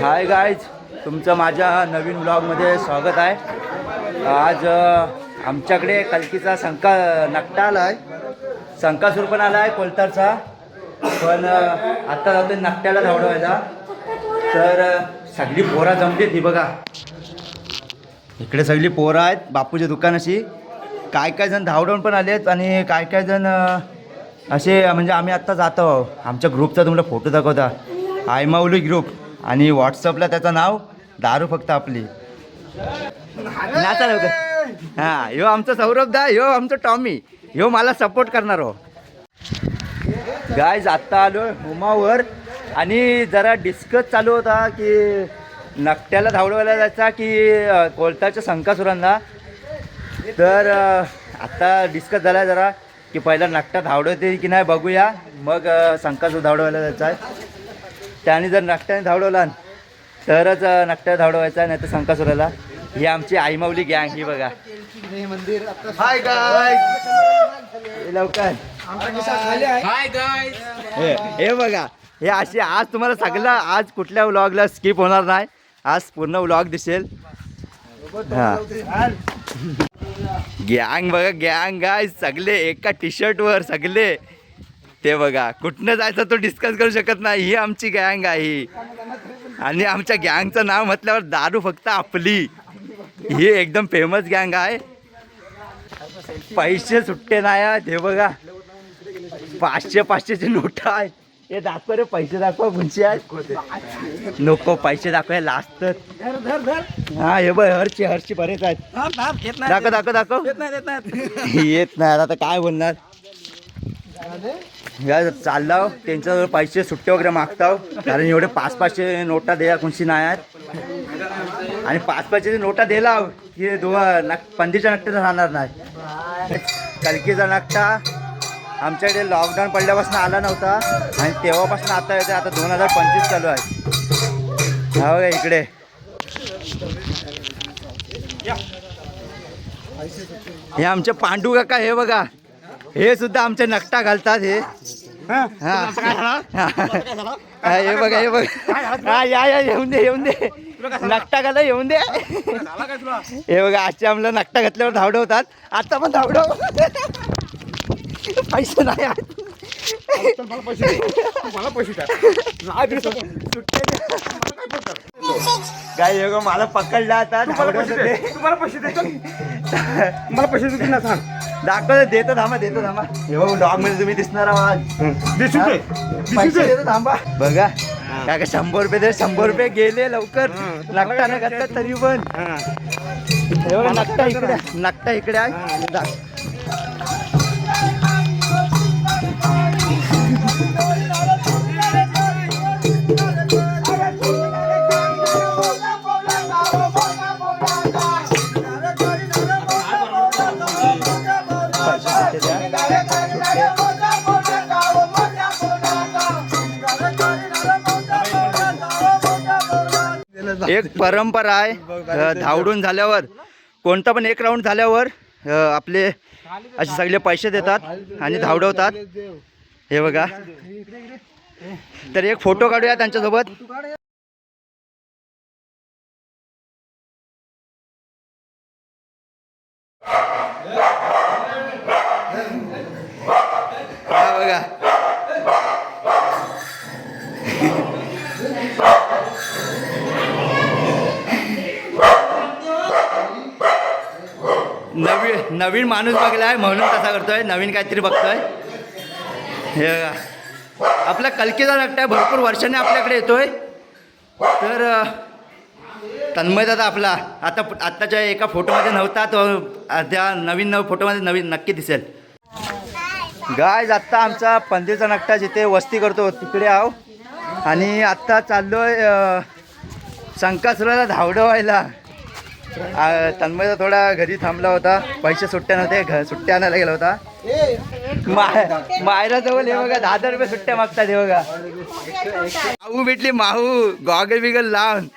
Hi guys तुमचं माझ्या नवीन ब्लॉगमध्ये स्वागत आहे. आज आमच्याकडे कलकीचा संका नकटा आला आहे संकासूर पण आला आहे कोलतारचा. पण आत्ता जातो नकट्याला धावडवायला. तर सगळी पोरा जमली ती बघा. इकडे सगळी पोरं आहेत बापूच्या दुकानाशी. काय काय जण धावडवून पण आलेत आणि काय काय जण असे म्हणजे आम्ही आत्ता जातो आमच्या ग्रुपचा तुम्हाला फोटो दाखवता. आयमाऊली ग्रुप आणि व्हॉट्सअपला त्याचं नाव दारू फक्त आपली. नाचा लवकर हां ह्यो आमचा सौरभ दा ह्यो आमचं टॉमी. ह्यो मला सपोर्ट करणार हो. गायज आत्ता आलो होमावर आणि जरा डिस्कस चालू होता की नकट्याला धावडवायला जायचा की कोलताच्या संकासुरांना. तर आत्ता डिस्कस झाला जरा की पहिला नकटा धावडवते की नाही बघूया. मग संकासूर धावडवायला जायचा आहे त्याने जर नकट्याने धावडवला तरच नकट्या धावडवायचा नाही तर संकासुराला ही आमची आईमाऊली गँग ही बघा. हाय गाय लवकर. हे बघा. हे अशी आज तुम्हाला सगळं आज कुठल्या व्लॉगला स्किप होणार नाही. आज पूर्ण व्लॉग दिसेल. हा. गँग बघा गँग आहे सगळे एका टी शर्टवर सगळे. ते बघा कुठनं जायचं तो डिस्कस करू शकत नाही. ही आमची गँग आहे. आणि आमच्या गँगचं नाव म्हटल्यावर दारू फक्त आपली. ही एकदम फेमस गँग आहे. पैसे सुट्टे नाही आहेत हे बघा. पाचशे पाचशेचे नोट आहे. हे दाखव रे पैसे दाखव पुंची आहेत? नको पैसे दाखव लास्ट हा हे बघ हरची हरची बरेच आहेत. दाखव दाखव दाखव. येत नाही आता काय बोलणार? या चाललाव. त्यांच्याजवळ पैसे सुट्टे वगैरे मागताव. कारण एवढे पाच पाचशे नोटा द्या कुणशी नाही आहेत. आणि पाच पाचशे नोटा दिला की दो नक पंधीच्या नकट्यात राहणार नाही. कलकीचा नकटा आमच्याकडे लॉकडाऊन पडल्यापासून आला नव्हता. आणि तेव्हापासून आता येते आता दोन हजार पंचवीस चालू आहे. हा बघा इकडे. हे आमचे पांडू काका हे बघा. हे सुद्धा आमचे नकटा घालतात हे. हा. बघा हे बघा. हा या या येऊन दे येऊन दे. नकटा घाला येऊन दे. हे बघा आजचे आम्हाला नकटा घातल्यावर धावडवतात. आता पण धावडव. पैसे नाही. काय हे मला पकडला आता. तुम्हाला पैसे देतो मला पैसे देतो ना सांग. दाखव देतो थांबा देतो थांबा. हे डॉगमध्ये तुम्ही दिसणार आहात. पैसे देतो थांबा. बघा. काय का शंभर रुपये दे शंभर रुपये गेले लवकर. नकटा न घातला तरी पण. नकटा इकडे. नकटा इकडे आहे. एक परंपरा आहे धावडून झाल्यावर कोणता पण एक राऊंड झाल्यावर आपले असे सगळे पैसे देतात आणि धावडवतात. हे बघा. तर एक फोटो काढूया त्यांच्यासोबत हा बघा नवीन माणूस बघलाय म्हणून कसा करतोय नवीन काहीतरी बघतोय. हे आपला कलकीचा नकटा भरपूर वर्षाने आपल्याकडे येतोय. तर तन्मय दादा आपला आता आत्ताच्या एका फोटोमध्ये नव्हता तो त्या नवीन नव फोटोमध्ये नवीन नक्की दिसेल. गाय आत्ता आमचा पंदीचा नकटा जिथे वस्ती करतो तिकडे आहो. आणि आत्ता चाललोय आहे संकासुराला धावडं व्हायला. तन्मयचा थोडा घरी थांबला होता. पैसे सुट्ट्या नव्हते घ सुट्ट्या आणायला गेला होता. मायरा जवळ हे बघा दहा हजार रुपये सुट्ट्या मागतात हे बघा. माहू भेटली माहू. गॉगल बिगल लावून.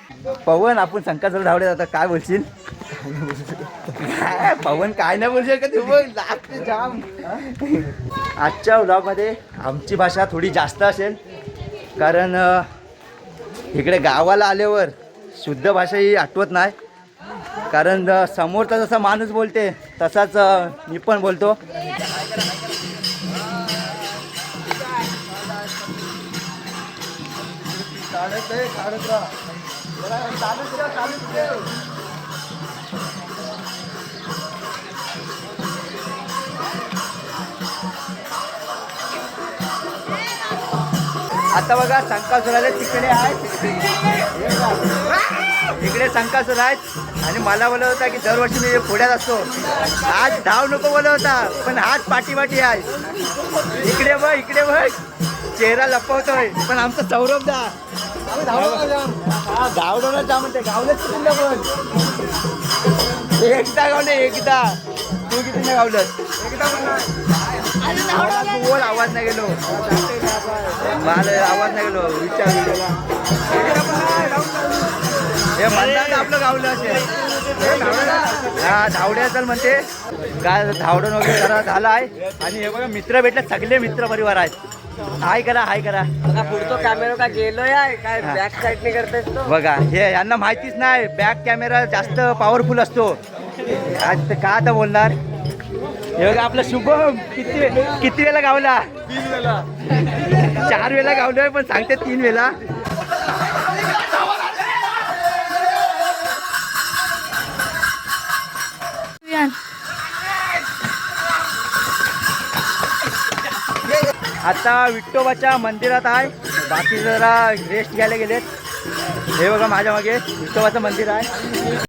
पवन आपण संकासुरा धावडे जाता काय बोलशील? पवन काय नाही बोलशील का तू लागते जाम. आजच्या व्लॉगमध्ये आमची भाषा थोडी जास्त असेल. कारण इकडे गावाला आल्यावर शुद्ध भाषा ही आठवत नाही. कारण समोरचा जसा माणूस बोलते तसाच मी पण बोलतो. आता बघा संकासुर आले तिकडे आहेत. इकडे संकासुर आहेत आणि मला बोलत होता की दरवर्षी मी पुण्यात असतो. आज धाव नको बोलत होता पण आज पाठीपाठी आहे. इकडे बघ इकडे बघ. चेहरा लपवतोय पण आमचा सौरभ दा धावडवणार जा. म्हणते गावलं कुठलं पण एकदा गावले एकदा. तू किती गावलं तू बोल आवाज नाही गेलो. मला आवाज नाही गेलो विचार हे म्हणतात आपलं गावलं असेल. हा धावड्या चल म्हणते. काय धावडण वगैरे जरा झाला आहे. आणि हे बघा मित्र भेटले सगळे मित्र परिवार आहेत. हाय करा हाय करा. पुढतो कॅमेरा का गेलो या काय. बॅक साईडने करतेस तो? बघा हे यांना माहितीच नाही बॅक कॅमेरा जास्त पॉवरफुल असतो. आज ते का आता बोलणार? हे बघा आपला शुभम किती किती वेळा गावला? चार वेळा गावलोय पण सांगते तीन वेळा आता विठ्ठोबाच्या मंदिरात आहे. बाकी जरा रेस्ट घ्यायला गेलेत. हे बघा माझ्या मागे विठ्ठोबाचं मंदिर आहे.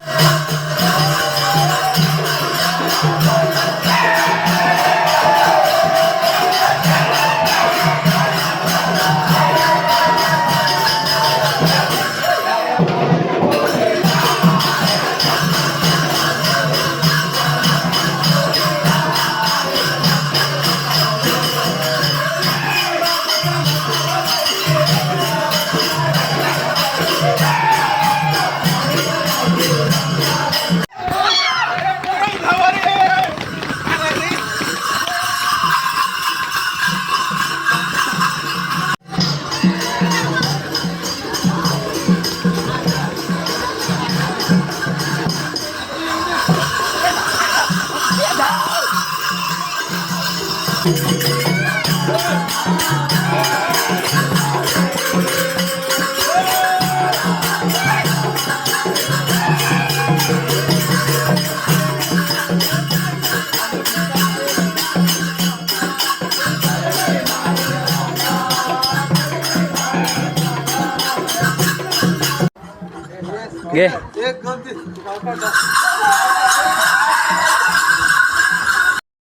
घे.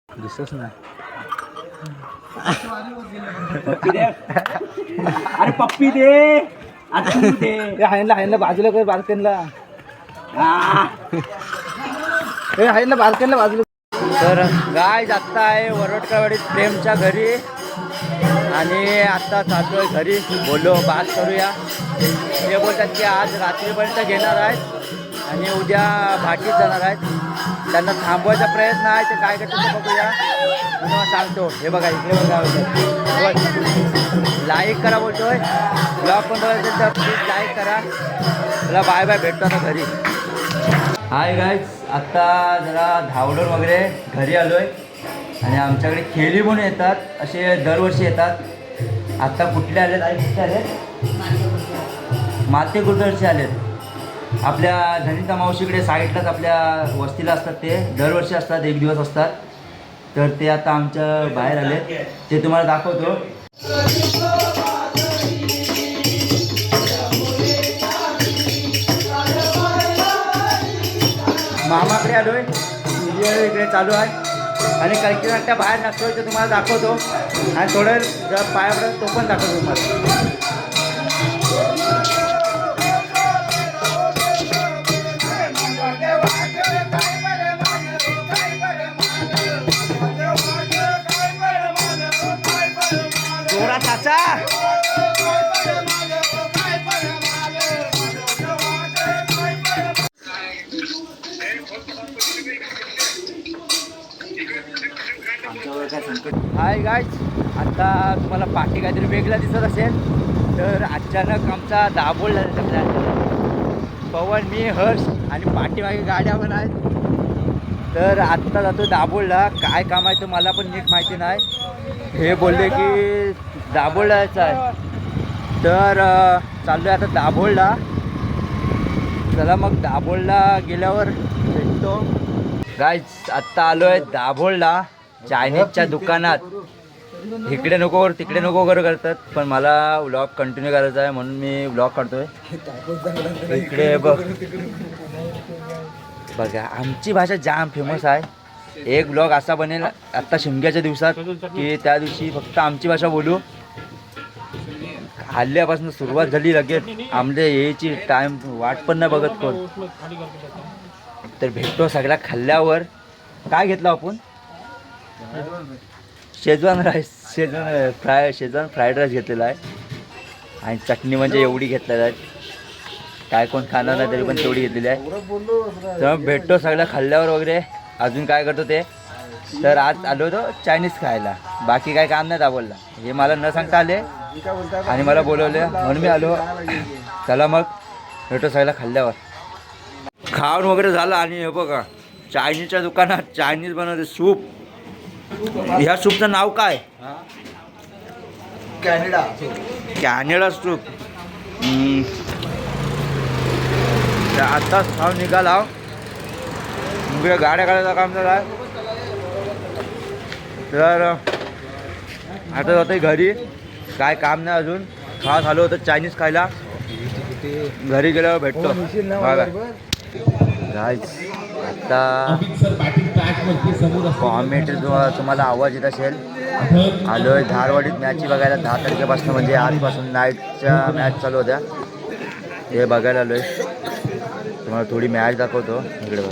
दिसत नाही. अरे पप्पी दे. हायनला हायनला बाजूला कर बाल्कनला हे हायनला बाल्कनला बाजूला. तर गाय जाता आहे वरोडकरवाडीत प्रेमच्या घरी. आणि आता आहे घरी. बोललो बात करूया. ते बोलतात की आज रात्रीपर्यंत घेणार आहेत आणि उद्या भाटीत जाणार आहेत. त्यांना थांबवायचा प्रयत्न आहे ते काय करतात बघूया. मी तुम्हाला सांगतो. हे बघा इकडे बघा. लाईक करा बोलतोय. ब्लॉग पण बघायचं तर प्लीज लाईक करा. तुला बाय बाय भेटतो आता घरी. हाय गाईज आत्ता जरा धावडून वगैरे घरी आलो आहे आणि आमच्याकडे खेळी म्हणून येतात असे दरवर्षी येतात. आत्ता कुठले आलेत? आई कुठले आलेत? माते गुरुदरचे आलेत. आपल्या धनिता मावशीकडे साईडलाच आपल्या वस्तीला असतात ते. दरवर्षी असतात एक दिवस असतात. तर ते आता आमच्या बाहेर आले ते तुम्हाला दाखवतो. मामाकडे आलोय. सिरियल इकडे चालू आहे. आणि कल्कीनाट्या बाहेर नसतो ते तुम्हाला दाखवतो. आणि थोडं जर पायाकडं तो पण दाखवतो तुम्हाला. जोरा चाचा हाय गायज आता तुम्हाला पाठी काहीतरी वेगळा दिसत असेल तर अचानक आमचा दाभोळला जायचा प्लॅन पवन मी हर्ष आणि पाठीमागे गाड्या पण आहेत. तर आत्ता जातो दाभोळला. काय काम आहे ते मला पण नीट माहिती नाही. हे बोलले की दाभोळला जायचं आहे. तर चाललो आहे आता दाभोळला. चला मग दाभोळला गेल्यावर भेटतो. गाईज आत्ता आलो आहे दाभोळला. चायनीजच्या दुकानात. इकडे नको कर तिकडे नको कर करतात. पण मला व्लॉग कंटिन्यू करायचा आहे म्हणून मी व्लॉग काढतोय. इकडे बघ. बघा आमची भाषा जाम फेमस आहे. एक ब्लॉग असा बनेल आत्ता शिमग्याच्या दिवसात की त्या दिवशी फक्त आमची भाषा बोलू. हल्ल्यापासून सुरुवात झाली लगेच. आमच्या यायची टाइम वाट पण नाही बघत कोण. तर भेटतो सगळ्या खाल्ल्यावर. काय घेतलं आपण? Schezwan rice Schezwan fry Schezwan fried rice घेतलेला आहे. आणि चटणी म्हणजे एवढी घेतलेली आहे. काय कोण खाणार नाही तरी पण तेवढी घेतलेली आहे. तर भेटतो सगळं खाल्ल्यावर वगैरे. अजून काय करतो ते? तर आज आलो होतो चायनीज खायला. बाकी काय काम नाही दाबोलला. हे मला न सांगता आले आणि मला बोलवले. म्हणून मी आलो. चला मग. भेटतो सगळ्या खाल्ल्यावर. खाऊन वगैरे झालं आणि हे बघा. चायनीजच्या दुकानात चायनीज बनवते सूप. ह्या सूपचं नाव काय? कॅनडा. Canada soup. आत्ताच खाऊन निघाला गाड्या काढायचं काम झालं. आहे तर आता जातोय घरी. काय काम नाही अजून. खास आलो होतं चायनीज खायला. घरी गेल्यावर भेटतो. बघा आता कॉमेंट्री तुम्हाला आवाज येत असेल आलोय धारवाडीत मॅच बघायला दहा तारखेपासून म्हणजे आजपासून नाईटच्या मॅच चालू होत्या. हे बघायला आलोय. तुम्हाला थोडी मॅच दाखवतो. इकडे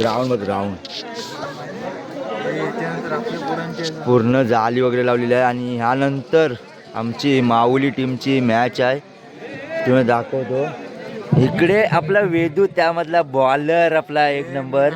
ग्राउंड बघ ग्राउंड पूर्ण जाली वगैरे लावलेली आहे आणि ह्यानंतर आमची माऊली टीमची मॅच आहे. तुम्ही दाखवतो. इकडे आपला वेदू त्यामधला बॉलर आपला एक नंबर